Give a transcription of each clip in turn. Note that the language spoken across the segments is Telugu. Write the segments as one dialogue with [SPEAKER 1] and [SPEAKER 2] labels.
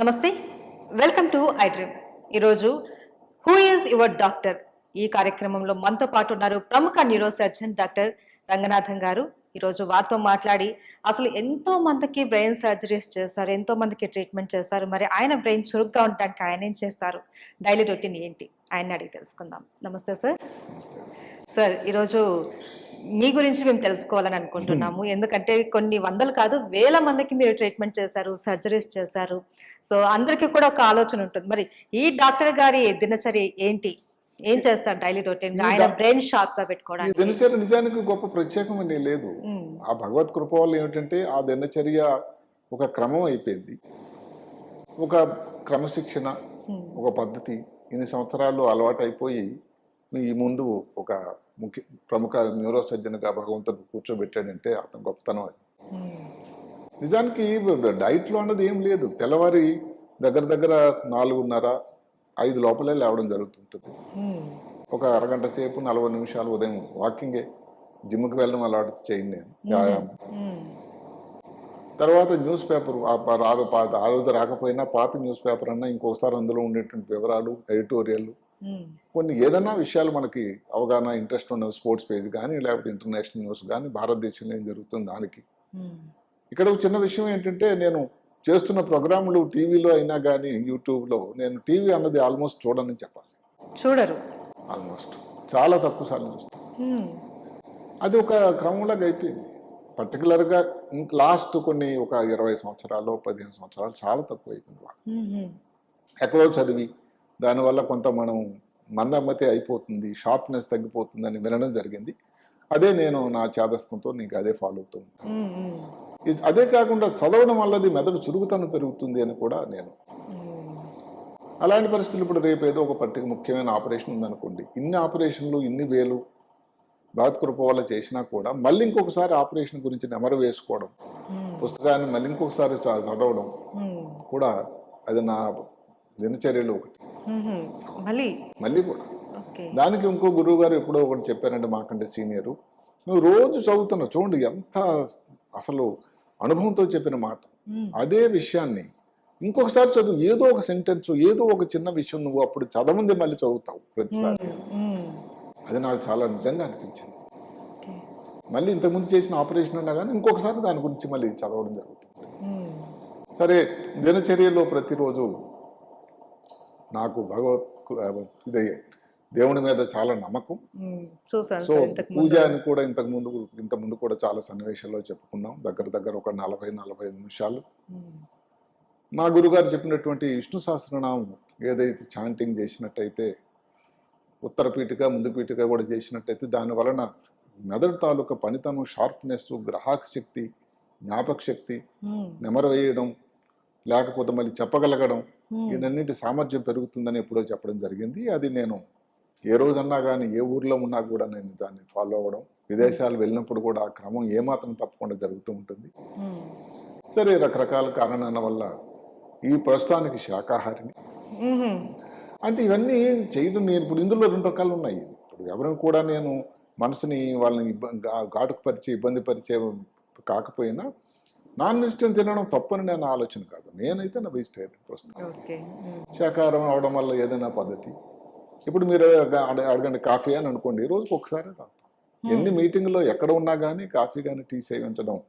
[SPEAKER 1] నమస్తే. వెల్కమ్ టు ఐ ఈరోజు హూ ఈజ్ యువర్ డాక్టర్ ఈ కార్యక్రమంలో మనతో పాటు ఉన్నారు ప్రముఖ న్యూరో సర్జన్ డాక్టర్ రంగనాథన్ గారు. ఈరోజు వారితో మాట్లాడి అసలు ఎంతో మందికి బ్రెయిన్ సర్జరీస్ చేస్తారు ఎంతో మందికి ట్రీట్మెంట్ చేస్తారు మరి ఆయన బ్రెయిన్ చురుగ్గా ఉండడానికి ఆయన ఏం చేస్తారు? డైలీ రొటీన్ ఏంటి? ఆయన అడిగి తెలుసుకుందాం. నమస్తే సార్ సార్ ఈరోజు మీ గురించి మేము తెలుసుకోవాలని అనుకుంటున్నాము. ఎందుకంటే కొన్ని వందలు కాదు వేల మందికి మీరు ట్రీట్మెంట్ చేశారు సర్జరీస్ చేశారు. సో అందరికీ కూడా ఒక ఆలోచన ఉంటుంది. మరి ఈ డాక్టర్ గారి దినచర్య ఏంటి? ఏం చేస్తారు డైలీ రొటీన్ ఆయన బ్రెయిన్
[SPEAKER 2] షార్ప్గా
[SPEAKER 1] పెట్టుకోవడానికి
[SPEAKER 2] దినచర్య నిజానికి గొప్ప ప్రత్యేకమని లేదు.
[SPEAKER 1] ఉమ్,
[SPEAKER 2] ఆ భగవత్ కృప వల్ల ఏమిటంటే ఆ దినచర్య ఒక క్రమం అయిపోయింది. ఒక క్రమశిక్షణ
[SPEAKER 1] ఉమ్,
[SPEAKER 2] ఒక పద్ధతి. ఇన్ని సంవత్సరాలు అలవాటు మీ ముందు ఒక ముఖ్య ప్రముఖ న్యూరో సర్జన్గా భగవంతుడు కూర్చోబెట్టాడంటే అతని గొప్పతనం అది.
[SPEAKER 1] ఉమ్,
[SPEAKER 2] నిజానికి డైట్లో అన్నది ఏం లేదు. తెల్లవారి దగ్గర దగ్గర నాలుగున్నర ఐదు లోపలే లేవడం జరుగుతుంటుంది.
[SPEAKER 1] ఉమ్,
[SPEAKER 2] ఒక అరగంట సేపు నలభై నిమిషాలు ఉదయం వాకింగే జిమ్కి వెళ్ళడం అలవాటు చేయను నేను వ్యాయామం.
[SPEAKER 1] ఉమ్,
[SPEAKER 2] తర్వాత న్యూస్ పేపర్ ఆ రోజు రాకపోయినా పాత న్యూస్ పేపర్ అన్నా ఇంకొకసారి అందులో ఉండేటువంటి వివరాలు ఎడిటోరియల్ కొన్ని ఏదైనా విషయాలు మనకి అవగాహన ఇంట్రెస్ట్ ఉన్న స్పోర్ట్స్ పేజ్ కానీ లేకపోతే ఇంటర్నేషనల్ న్యూస్ కానీ భారతదేశంలో ఏం జరుగుతుంది దానికి. ఇక్కడ ఒక చిన్న విషయం ఏంటంటే నేను చేస్తున్న ప్రోగ్రాములు టీవీలో అయినా కానీ యూట్యూబ్లో నేను టీవీ అన్నది ఆల్మోస్ట్ చూడని చెప్పాలి.
[SPEAKER 1] చూడరు.
[SPEAKER 2] ఆల్మోస్ట్. చాలా తక్కువ సార్లు చూస్తాను అది ఒక క్రమంలాగా అయిపోయింది. పర్టికులర్గా లాస్ట్ కొన్ని ఒక ఇరవై సంవత్సరాలు పదిహేను సంవత్సరాలు చాలా తక్కువ అయిపోయింది ఎక్కడో చదివి దానివల్ల కొంత మనం మందమ్మతి అయిపోతుంది షార్ప్నెస్ తగ్గిపోతుంది అని వినడం జరిగింది. అదే నేను నా చేదస్తంతో నీకు అదే ఫాలో అవుతూ ఉంటాను.
[SPEAKER 1] ఉమ్, ఉమ్,
[SPEAKER 2] ఇది- అదే కాకుండా చదవడం వల్లది మెదడు చురుకుతనం పెరుగుతుంది అని కూడా నేను. అలాంటి పరిస్థితులు ఇప్పుడు రేపు ఏదో ఒక పట్టిక ముఖ్యమైన ఆపరేషన్ ఉందనుకోండి. ఇన్ని ఆపరేషన్లు ఇన్ని వేలు బాధకృప వల్ల చేసినా కూడా మళ్ళీ ఇంకొకసారి ఆపరేషన్ గురించి నెమరు వేసుకోవడం పుస్తకాన్ని మళ్ళీ ఇంకొకసారి చ- చదవడం కూడా అది నా దినచర్యలో ఒకటి.
[SPEAKER 1] మళ్ళీ?
[SPEAKER 2] మళ్ళీ కూడా. దానికి ఇంకో గురువు గారు ఎప్పుడో ఒకటి చెప్పారంటే మాకంటే సీనియరు. నువ్వు రోజు చదువుతున్నావు. చూడండి ఎంత అసలు అనుభవంతో చెప్పిన మాట. అదే విషయాన్ని ఇంకొకసారి చదువు. ఏదో ఒక సెంటెన్స్ ఏదో ఒక చిన్న విషయం నువ్వు అప్పుడు చదవంది మళ్ళీ చదువుతావు ప్రతిసారి. అది నాకు చాలా నిజంగా అనిపించింది. మళ్ళీ ఇంతకుముందు చేసిన ఆపరేషన్ ఉన్నా కానీ ఇంకొకసారి దాని గురించి మళ్ళీ చదవడం జరుగుతుంది. సరే దినచర్యలో ప్రతిరోజు నాకు భగవత్ ఇదే దేవుని మీద చాలా నమ్మకం. సో పూజ అని కూడా ఇంతకు ముందు ఇంత ముందు కూడా చాలా సన్నివేశాల్లో చెప్పుకున్నాం. దగ్గర దగ్గర ఒక నలభై నలభై నిమిషాలు. మా గురుగారు చెప్పినటువంటి విష్ణు సహస్రనామం ఏదైతే చాంటింగ్ చేసినట్టయితే ఉత్తర పీఠిక ముందు పీఠిక కూడా చేసినట్టయితే దాని వలన మెదడు తాలూకా పనితనం షార్ప్నెస్ గ్రహాక శక్తి జ్ఞాపక శక్తి
[SPEAKER 1] ఉమ్,
[SPEAKER 2] నెమరు వేయడం లేకపోతే మళ్ళీ చెప్పగలగడం వీటన్నిటి సామర్థ్యం పెరుగుతుందని ఎప్పుడో చెప్పడం జరిగింది. అది నేను ఏ రోజన్నా కానీ ఏ ఊర్లో ఉన్నా కూడా నేను దాన్ని ఫాలో అవ్వడం విదేశాలు వెళ్ళినప్పుడు కూడా ఆ క్రమం ఏమాత్రం తప్పకుండా జరుగుతూ ఉంటుంది. సరే రకరకాల కారణాల వల్ల ఈ ప్రస్తుతానికి శాకాహారిని అంటే ఇవన్నీ చేయడం నేను ఇప్పుడు ఇందులో రెండు రకాలు ఉన్నాయి. ఇప్పుడు ఎవరిని కూడా నేను మనసుని వాళ్ళని ఇబ్బంది ఘాటుకు పరిచే ఇబ్బంది పరిచే కాకపోయినా నాన్ వెజిటేరియన్ తినడం తప్పని నేను ఆలోచన కాదు. నేనైతే నా వెజిటేరియన్ ప్రస్తుతం.
[SPEAKER 1] ఉమ్,
[SPEAKER 2] శాకాహారం అవడం వల్ల ఏదైనా పద్ధతి. ఇప్పుడు మీరు అడ- అడ- అడగండి కాఫీ అని అనుకోండి రోజుకి ఒకసారి తాగుతాం. ఎన్ని మీటింగ్లో ఎక్కడ ఉన్నా కానీ కాఫీ కానీ టీ సేవించడం.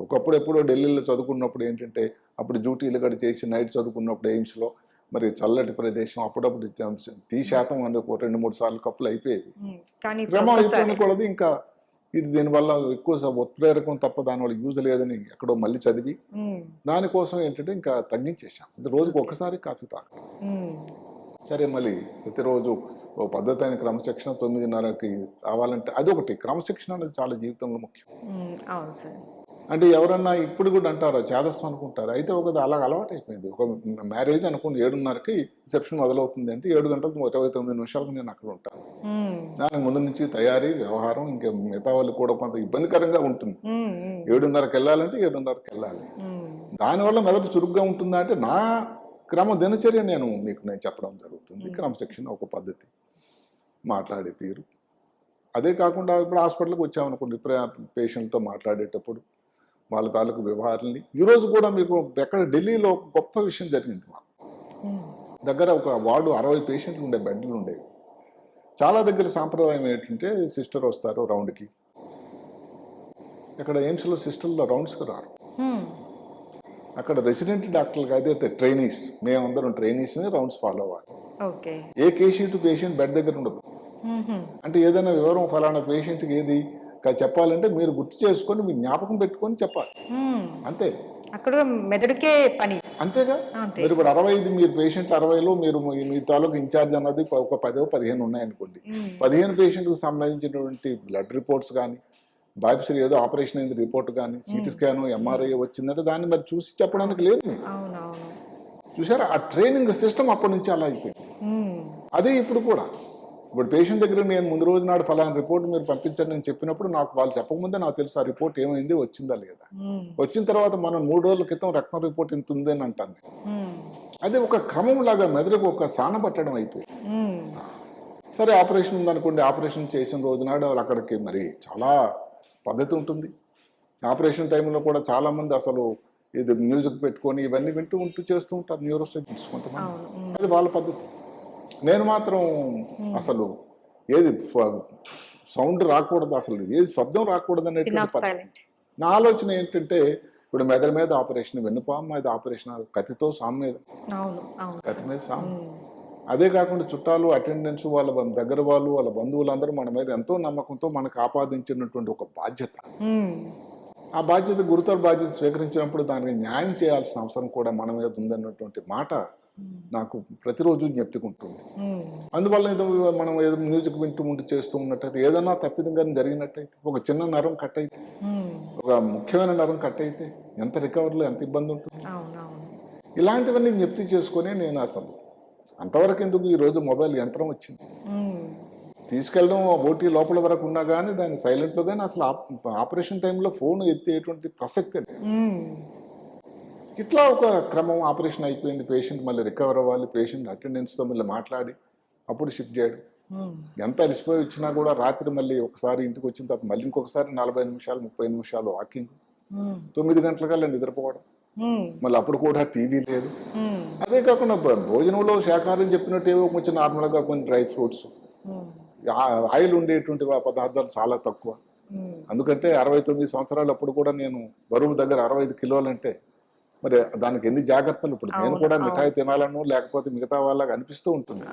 [SPEAKER 2] ఒకప్పుడు ఎప్పుడో ఢిల్లీలో చదువుకున్నప్పుడు ఏంటంటే అప్పుడు డ్యూటీలు గడి చేసి నైట్ చదువుకున్నప్పుడు ఎయిమ్స్లో మరి చల్లటి ప్రదేశం అప్పుడప్పుడు టీ శాతం అని ఒక రెండు మూడు సార్లు కప్పులు అయిపోయేవి. క్రమం అయిపోయిన ఇంకా ఇది దీనివల్ల ఎక్కువ ఉత్ప్రేరకం తప్ప దానివల్ల యూజ్ లేదని ఎక్కడో మళ్ళీ చదివి దానికోసం ఏంటంటే ఇంకా తగ్గించేసాం అంటే రోజుకు ఒక్కసారి కాఫీ తాగడం.
[SPEAKER 1] ఉమ్,
[SPEAKER 2] సరే మళ్ళీ ప్రతిరోజు ఓ పద్ధతి అయిన క్రమశిక్షణ తొమ్మిదిన్నరకి రావాలంటే అదొకటి క్రమశిక్షణ అనేది చాలా జీవితంలో ముఖ్యం.
[SPEAKER 1] అవును సార్.
[SPEAKER 2] అంటే ఎవరన్నా ఇప్పుడు కూడా అంటారు? చేదస్తం అనుకుంటారు? అయితే ఒక అలా అలవాటు అయిపోయింది ఒక మ్యారేజ్ అనుకోండి ఏడున్నరకి రిసెప్షన్ మొదలవుతుంది అంటే ఏడు గంటలకు ఇరవై తొమ్మిది నిమిషాలకు నేను అక్కడ ఉంటాను దానికి ముందు నుంచి తయారీ వ్యవహారం ఇంకా మిగతా వాళ్ళు కూడా కొంత ఇబ్బందికరంగా ఉంటుంది. ఏడున్నరకు వెళ్ళాలంటే ఏడున్నరకు వెళ్ళాలి. దానివల్ల మెదడు చురుగ్గా ఉంటుందా అంటే నా క్రమ దినచర్య నేను మీకు నేను చెప్పడం జరుగుతుంది. క్రమశిక్షణ ఒక పద్ధతి. మాట్లాడే తీరు. అదే కాకుండా ఇప్పుడు హాస్పిటల్కి వచ్చామనుకోండి పేషెంట్తో మాట్లాడేటప్పుడు వాళ్ళ తాలూకు వ్యవహారాలని. ఈరోజు కూడా మీకు ఎక్కడ ఢిల్లీలో ఒక గొప్ప విషయం జరిగింది మాకు. దగ్గర ఒక వార్డు అరవై పేషెంట్లు ఉండే బెడ్లు ఉండేవి చాలా దగ్గర సాంప్రదాయం ఏంటంటే సిస్టర్ వస్తారు రౌండ్కి. ఇక్కడ ఎయిమ్స్లో సిస్టర్లో రౌండ్స్కి రారు. అక్కడ రెసిడెంట్ డాక్టర్లు అయితే ట్రైనీస్. మేమందరం ట్రైనీస్ని రౌండ్స్ ఫాలో అవ్వాలి. ఏ కేసీ పేషెంట్ బెడ్ దగ్గర ఉండదు. అంటే ఏదైనా వివరం ఫలానా పేషెంట్కి ఏది? చెప్పాలంటే మీరు గుర్తు చేసుకొని మీ జ్ఞాపకం పెట్టుకొని చెప్పాలి. అంతే.
[SPEAKER 1] అక్కడ మెదడుకే పని.
[SPEAKER 2] అంతేగా?
[SPEAKER 1] అంతే.
[SPEAKER 2] మీరు ఇప్పుడు అరవై ఐదు మీరు పేషెంట్లు అరవైలో మీరు మీ తాలూకు ఇన్ఛార్జ్ అన్నది ఒక పదో పదిహేను ఉన్నాయనుకోండి. పదిహేను పేషెంట్కి సంబంధించినటువంటి బ్లడ్ రిపోర్ట్స్ కానీ బయోప్సీ ఏదో ఆపరేషన్ అయింది రిపోర్ట్ కానీ సిటీ స్కాన్ ఎంఆర్ఐ వచ్చిందంటే దాన్ని మరి చూసి చెప్పడానికి లేదు చూసారా? ఆ ట్రైనింగ్ సిస్టమ్ అప్పటి నుంచి అలా అయిపోయింది. అదే ఇప్పుడు కూడా. ఇప్పుడు పేషెంట్ దగ్గర నేను ముందు రోజు నాడు ఫలానా రిపోర్ట్ మీరు పంపించండి నేను చెప్పినప్పుడు నాకు వాళ్ళు చెప్పకముందే నాకు తెలుసు ఆ రిపోర్ట్ ఏమైంది వచ్చిందా లేదా? వచ్చిన తర్వాత మనం మూడు రోజుల క్రితం రక్తం రిపోర్ట్ ఇంత ఉంది అని అంటాను అది ఒక క్రమం లాగా మెదడుకు ఒక సాన పట్టడం అయిపోయింది. సరే ఆపరేషన్ ఉందనుకోండి ఆపరేషన్ చేసిన రోజు నాడు వాళ్ళు అక్కడికి మరి చాలా పద్ధతి ఉంటుంది. ఆపరేషన్ టైంలో కూడా చాలా మంది అసలు ఇది మ్యూజిక్ పెట్టుకొని ఇవన్నీ వింటూ ఉంటూ చేస్తూ ఉంటారు న్యూరోసర్జన్స్ కొంతమంది. అది వాళ్ళ పద్ధతి. నేను మాత్రం అసలు ఏది సౌండ్ రాకూడదు అసలు. ఏది శబ్దం రాకూడదు అనేటువంటి నా ఆలోచన ఏంటంటే ఇప్పుడు మెదడు మీద ఆపరేషన్ వెన్నుపాము మీద ఆపరేషన్ కత్తితో సాము మీద. కత్తి మీద సాము. అదే కాకుండా చుట్టాలు అటెండెన్స్ వాళ్ళ దగ్గర వాళ్ళు వాళ్ళ బంధువులందరూ మన మీద ఎంతో నమ్మకంతో మనకు ఆపాదించినటువంటి ఒక బాధ్యత. ఆ బాధ్యత గురుతర బాధ్యత స్వీకరించినప్పుడు దానికి న్యాయం చేయాల్సిన అవసరం కూడా మన మీద ఉందన్నటువంటి మాట నాకు ప్రతిరోజు జ్ఞప్తికుంటుంది.
[SPEAKER 1] ఉమ్,
[SPEAKER 2] అందువల్ల ఏదో మనం ఏదో మ్యూజిక్ వింటూ ఉంటూ చేస్తూ ఉన్నట్టయితే ఏదైనా తప్పిదంగా జరిగినట్టయితే ఒక చిన్న నరం కట్ అయితే
[SPEAKER 1] ఉమ్,
[SPEAKER 2] ఒక ముఖ్యమైన నరం కట్ అయితే ఎంత రికవర్లో ఎంత ఇబ్బంది ఉంటుంది ఇలాంటివన్నీ జ్ఞప్తి చేసుకొని నేను అసలు అంతవరకు ఎందుకు ఈరోజు మొబైల్ యంత్రం వచ్చింది? తీసుకెళ్ళడం ఓటీ లోపల వరకు ఉన్నా కానీ దాన్ని సైలెంట్లో కానీ అసలు ఆప్- ఆపరేషన్ టైంలో ఫోన్ ఎత్తేటువంటి ప్రసక్తి లేదు. ఇట్లా ఒక క్రమం ఆపరేషన్ అయిపోయింది. పేషెంట్ మళ్ళీ రికవర్ అవ్వాలి. పేషెంట్ అటెండెన్స్తో మళ్ళీ మాట్లాడి అప్పుడు షిఫ్ట్ చేయడం.
[SPEAKER 1] ఉమ్,
[SPEAKER 2] ఎంత అలసిపోయి వచ్చినా కూడా రాత్రి మళ్ళీ ఒకసారి ఇంటికి వచ్చిన తర్వాత మళ్ళీ ఇంకొకసారి నలభై నిమిషాలు ముప్పై నిమిషాలు వాకింగ్.
[SPEAKER 1] ఉమ్,
[SPEAKER 2] తొమ్మిది గంటలకల్లా నిద్రపోవడం.
[SPEAKER 1] ఉమ్,
[SPEAKER 2] మళ్ళీ అప్పుడు కూడా టీవీ లేదు. అదే కాకుండా భోజనంలో శాకాహారం చెప్పినట్టు ఏవో కొంచెం నార్మల్గా కొన్ని డ్రై ఫ్రూట్స్. ఆయిల్ ఉండేటువంటి పదార్థాలు చాలా తక్కువ. అందుకంటే అరవై తొమ్మిది సంవత్సరాలు అప్పుడు కూడా నేను బరువు దగ్గర అరవై ఐదు కిలోలు అంటే మరి దానికి ఎన్ని జాగ్రత్తలు ఇప్పుడు నేను కూడా. మిఠాయి తినాలను లేకపోతే మిగతా వాళ్ళకి అనిపిస్తూ ఉంటుంది.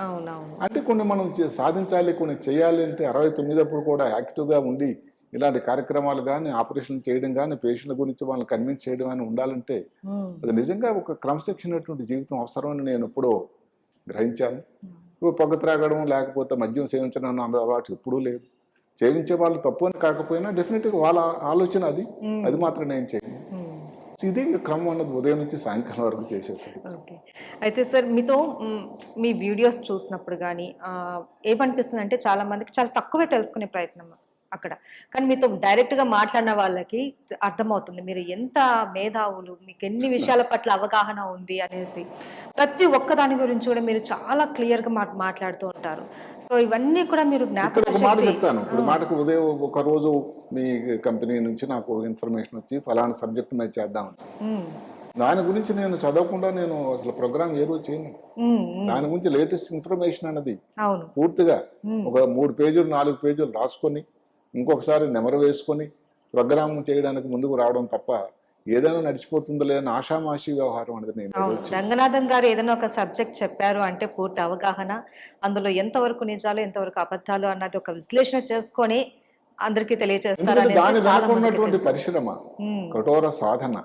[SPEAKER 2] అంటే కొన్ని మనం సాధించాలి కొన్ని చేయాలి అంటే అరవై తొమ్మిది అప్పుడు కూడా యాక్టివ్గా ఉండి ఇలాంటి కార్యక్రమాలు కానీ ఆపరేషన్ చేయడం కానీ పేషెంట్ల గురించి వాళ్ళని కన్విన్స్ చేయడం అని ఉండాలంటే అది నిజంగా ఒక క్రమశిక్షణటువంటి జీవితం అవసరమని నేను ఎప్పుడో గ్రహించాను. ఇప్పుడు పొగ త్రాగడం లేకపోతే మద్యం సేవించడం అన్న అలవాటు ఎప్పుడూ లేదు. సేవించే వాళ్ళు తప్పు అని కాకపోయినా డెఫినెట్గా వాళ్ళ ఆలోచన అది. అది మాత్రం నేను చేయను. ఇది క్రమం అన్నది ఉదయం నుంచి సాయంకాలం వరకు చేసేది
[SPEAKER 1] ఓకే అయితే సార్ మీతో మీ వీడియోస్ చూసినప్పుడు కానీ ఏమనిపిస్తుంది అంటే చాలా మందికి చాలా తక్కువే తెలుసుకునే ప్రయత్నం. అక్కడ. కానీ మీతో డైరెక్ట్గా మాట్లాడిన వాళ్ళకి అర్థమవుతుంది. మీరు ఎంత మేధావులు మీకు ఎన్ని విషయాల పట్ల అవగాహన ఉంది అనేసి. ప్రతి ఒక్క దాని గురించి కూడా మీరు చాలా క్లియర్గా మా మాట్లాడుతూ ఉంటారు. సో ఇవన్నీ కూడా మీరు జ్ఞాపక
[SPEAKER 2] మాట చెప్తాను. ఇప్పుడు మాటకు ఉదయం ఒక రోజు మీ కంపెనీ నుంచి నాకు ఇన్ఫర్మేషన్ వచ్చి ఫలానా సబ్జెక్ట్ మీద చేద్దాం. దాని గురించి నేను చదవకుండా నేను అసలు ప్రోగ్రామ్ ఏ రోజు చేయను. దాని గురించి లేటెస్ట్ ఇన్ఫర్మేషన్ అన్నది. పూర్తిగా ఒక మూడు పేజీలు నాలుగు పేజీలు రాసుకొని ఇంకొకసారి నెమరు వేసుకొని ప్రోగ్రామ్ చేయడానికి ముందుకు రావడం తప్ప ఏదైనా నడిచిపోతుందిలే అని ఆషామాషి వ్యవహారం అనేది నేను
[SPEAKER 1] రంగనాథన్ గారు ఏదైనా ఒక సబ్జెక్ట్ చెప్పారు అంటే పూర్తి అవగాహన అందులో ఎంతవరకు నిజాలు ఎంతవరకు అబద్ధాలు అన్నది ఒక విశ్లేషణ చేసుకొని అందరికీ తెలియజేస్తారు
[SPEAKER 2] దాని. పరిశ్రమ కఠోర సాధన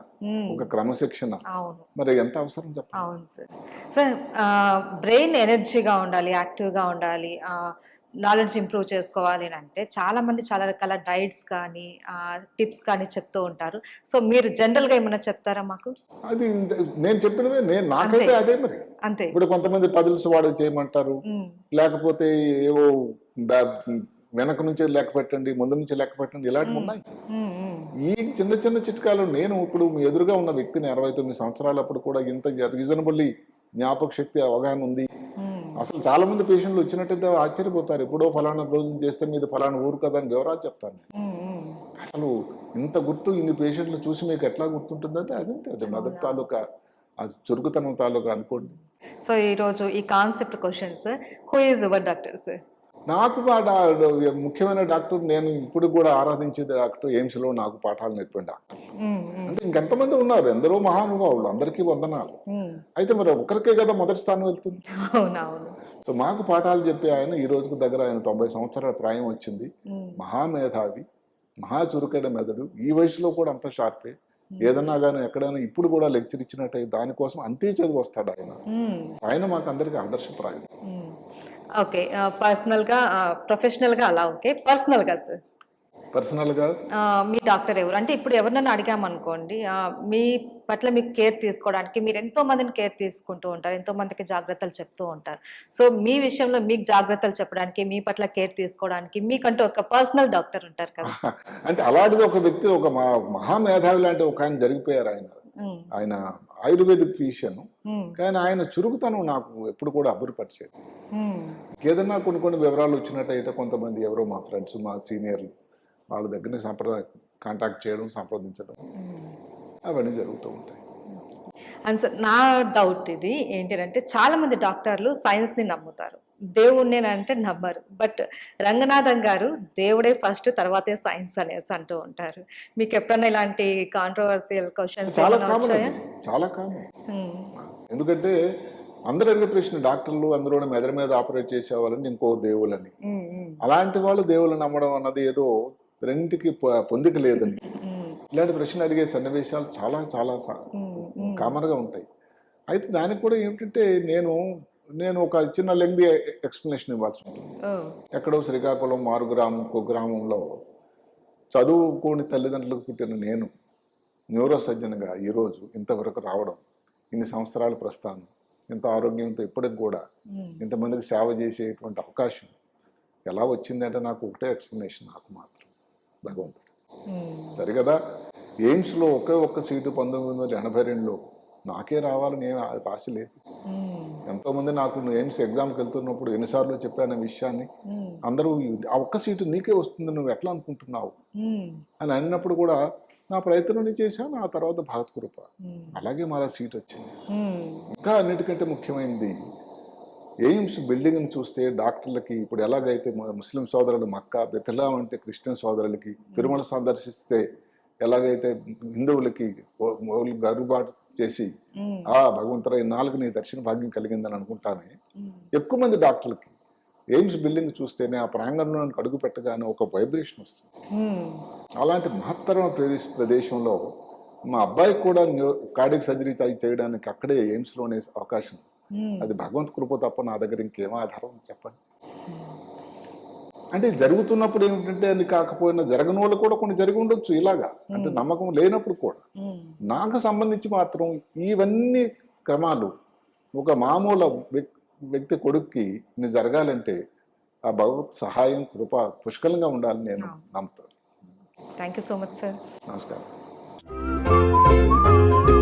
[SPEAKER 2] ఒక క్రమశిక్షణ.
[SPEAKER 1] అవును.
[SPEAKER 2] మరి ఎంత అవసరం చెప్పండి?
[SPEAKER 1] అవును సార్. సార్ బ్రెయిన్ ఎనర్జీగా ఉండాలి యాక్టివ్గా ఉండాలి నాలెడ్జ్ ఇంప్రూవ్ చేసుకోవాలి అని అంటే చాలా మంది చాలా రకాల డైట్స్ కానీ టిప్స్ కానీ చెప్తూ ఉంటారు. సో మీరు జనరల్గా ఏమైనా చెప్తారా మాకు?
[SPEAKER 2] అది నేను చెప్పినవే నేను నాకైతే అదే మరి.
[SPEAKER 1] అంతే.
[SPEAKER 2] ఇప్పుడు కొంతమంది పదుల్స్ వాడు చేయమంటారు. లేకపోతే ఏవో వెనక నుంచి లెక్క పెట్టండి ముందు నుంచి లెక్క పెట్టండి ఇలాంటివి ఉన్నాయి. ఈ చిన్న చిన్న చిట్కాలు నేను ఇప్పుడు మీ ఎదురుగా ఉన్న వ్యక్తిని అరవై తొమ్మిది సంవత్సరాలప్పుడు కూడా ఇంత రీజనబుల్లీ జ్ఞాపక శక్తి అవగాహన ఉంది. అసలు చాలా మంది పేషెంట్లు వచ్చినట్టయితే ఆశ్చర్యపోతారు. ఎప్పుడో ఫలానా రోజు చేస్తే మీద ఫలానా ఊరు కదా అని వివరాలు చెప్తాను. అసలు ఇంత గుర్తు ఇన్ని పేషెంట్లు చూసి మీకు ఎట్లా గుర్తుంటుందంటే అదంతే అది మెదడు తాలూకా ఆ చురుకుతనం తాలూకా అనుకోండి.
[SPEAKER 1] సో ఈరోజు ఈ concept questions who is your doctor sir
[SPEAKER 2] నాకు ముఖ్యమైన డాక్టర్ నేను ఇప్పుడు కూడా ఆరాధించే డాక్టర్ ఎయిమ్స్లో నాకు పాఠాలు నేర్పిన డాక్టర్. అంటే ఇంకెంతమంది ఉన్నారు? ఎందరో మహానుభావులు అందరికీ వందనాలు. అయితే మరి ఒకరికే కదా మొదటి స్థానం వెళ్తుంది? సో మాకు పాఠాలు చెప్పి ఆయన ఈ రోజుకు దగ్గర ఆయన తొంభై సంవత్సరాల ప్రాయం వచ్చింది. మహామేధావి మహా చురుకైన మెదడు. ఈ వయసులో కూడా అంత షార్పే. ఏదన్నా కానీ ఎక్కడైనా ఇప్పుడు కూడా లెక్చర్ ఇచ్చినట్టు దానికోసం అంతే చదివి వస్తాడు ఆయన. ఆయన మాకు అందరికీ ఆదర్శప్రాయం
[SPEAKER 1] ఓకే పర్సనల్గా ప్రొఫెషనల్గా అలా ఓకే. పర్సనల్గా సార్.
[SPEAKER 2] పర్సనల్గా?
[SPEAKER 1] ఆ, మీ డాక్టర్ ఎవరు? అంటే ఇప్పుడు ఎవరినైనా అడిగామనుకోండి మీ పట్ల మీకు కేర్ తీసుకోవడానికి మీరు ఎంతో మందిని కేర్ తీసుకుంటూ ఉంటారు ఎంతో మందికి జాగ్రత్తలు చెప్తూ ఉంటారు. సో మీ విషయంలో మీకు జాగ్రత్తలు చెప్పడానికి మీ పట్ల కేర్ తీసుకోవడానికి మీకంటూ ఒక పర్సనల్ డాక్టర్ ఉంటారు కదా.
[SPEAKER 2] అంటే అలాంటిది ఒక వ్యక్తి ఒక మహామేధావి లాంటి ఒక ఆయన జరిగిపోయారు ఆయన. ఆయన ఆయుర్వేదిక్ ఫిజిషియన్. కానీ ఆయన చురుకుతనం నాకు ఎప్పుడు కూడా అబ్బురపరిచేది.
[SPEAKER 1] ఉమ్,
[SPEAKER 2] ఏదన్నా కొన్ని కొన్ని వివరాలు వచ్చినట్టయితే కొంతమంది ఎవరో మా ఫ్రెండ్స్ మా సీనియర్లు వాళ్ళ దగ్గర సంప్రదాయ కాంటాక్ట్ చేయడం సంప్రదించడం. అవన్నీ జరుగుతూ ఉంటాయి.
[SPEAKER 1] అండ్ సార్ నా డౌట్ ఇది ఏంటంటే చాలా మంది డాక్టర్లు సైన్స్ని నమ్ముతారు. దేవుణ్ణి అంటే నమ్మరు. బట్ రంగనాథన్ గారు దేవుడే ఫస్ట్ తర్వాతే సైన్స్ అనేసి అంటూ ఉంటారు. మీకు ఎప్పుడన్నా ఇలాంటి కాంట్రవర్సియల్ క్వశ్చన్స్
[SPEAKER 2] చాలా కామన్. ఎందుకంటే అందరు అడిగే ప్రశ్న డాక్టర్లు అందులో మెదడు మీద ఆపరేట్ చేసేవాళ్ళని ఇంకో దేవులని అలాంటి వాళ్ళు దేవుళ్ళు నమ్మడం అన్నది ఏదో రెండింటికి పొందిక లేదని. ఇలాంటి ప్రశ్న అడిగే సన్నివేశాలు చాలా చాలా కామన్గా ఉంటాయి. అయితే దానికి కూడా ఏమిటంటే నేను నేను ఒక చిన్న లెంగ్ది ఎక్స్ప్లెనేషన్ ఇవ్వాల్సి ఉంటుంది. ఎక్కడో శ్రీకాకుళం మారు గ్రామం ఒక గ్రామంలో చదువుకోని తల్లిదండ్రులకు పుట్టిన నేను న్యూరో సర్జన్గా ఈరోజు ఇంతవరకు రావడం ఇన్ని సంవత్సరాల ప్రస్థానం ఇంత ఆరోగ్యంతో ఇప్పటికి కూడా ఇంతమందికి సేవ చేసేటువంటి అవకాశం ఎలా వచ్చిందంటే నాకు ఒకటే ఎక్స్ప్లెనేషన్ నాకు మాత్రం భగవంతుడు. సరే కదా ఎయిమ్స్లో ఒకే ఒక్క సీటు పంతొమ్మిది వందల ఎనభై రెండులో నాకే రావాలని ఏం ఆ- రాశ లేదు. ఎంతోమంది నాకు ఎయిమ్స్ ఎగ్జామ్కి వెళ్తున్నప్పుడు ఎన్నిసార్లు చెప్పాను విషయాన్ని. అందరూ ఆ ఒక్క సీటు నీకే వస్తుంది నువ్వు ఎట్లా అనుకుంటున్నావు? అని అన్నప్పుడు కూడా నా ప్రయత్నం నేను చేశాను ఆ తర్వాత భారత్ కృప అలాగే మళ్ళా సీట్ వచ్చింది. ఇంకా అన్నిటికంటే ముఖ్యమైనది ఎయిమ్స్ బిల్డింగ్ని చూస్తే డాక్టర్లకి ఇప్పుడు ఎలాగైతే ముస్లిం సోదరులు మక్కా బెతలాం అంటే క్రిస్టియన్ సోదరులకి తిరుమల సందర్శిస్తే ఎలాగైతే హిందువులకి గరుబాటు చేసి ఆ భగవంతురా నాలుగు నీ దర్శన భాగ్యం కలిగిందని అనుకుంటానే. ఎక్కువ మంది డాక్టర్లకి ఎయిమ్స్ బిల్డింగ్ చూస్తేనే ఆ ప్రాంగణంలో అడుగు పెట్టగానే ఒక వైబ్రేషన్ వస్తుంది. అలాంటి మహత్తరమైన ప్రదేశ ప్రదేశంలో మా అబ్బాయికి కూడా కార్డిక్ సర్జరీ చేయడానికి అక్కడే ఎయిమ్స్లోనే అవకాశం. అది భగవంత్ కృప తప్ప నా దగ్గర ఇంకేం ఆధారం చెప్పండి? అంటే జరుగుతున్నప్పుడు ఏమిటంటే అది కాకపోయినా జరగని వాళ్ళు కూడా కొన్ని జరిగి ఉండొచ్చు ఇలాగా. అంటే నమ్మకం లేనప్పుడు కూడా. నాకు సంబంధించి మాత్రం ఇవన్నీ క్రమాలు ఒక మామూలు వ్యక్- వ్యక్తి కొడుక్కి ఇన్ని జరగాలంటే ఆ భగవత్ సహాయం కృప పుష్కలంగా ఉండాలని నేను నమ్ముతాను.
[SPEAKER 1] Thank you so much sir.
[SPEAKER 2] నమస్కారం.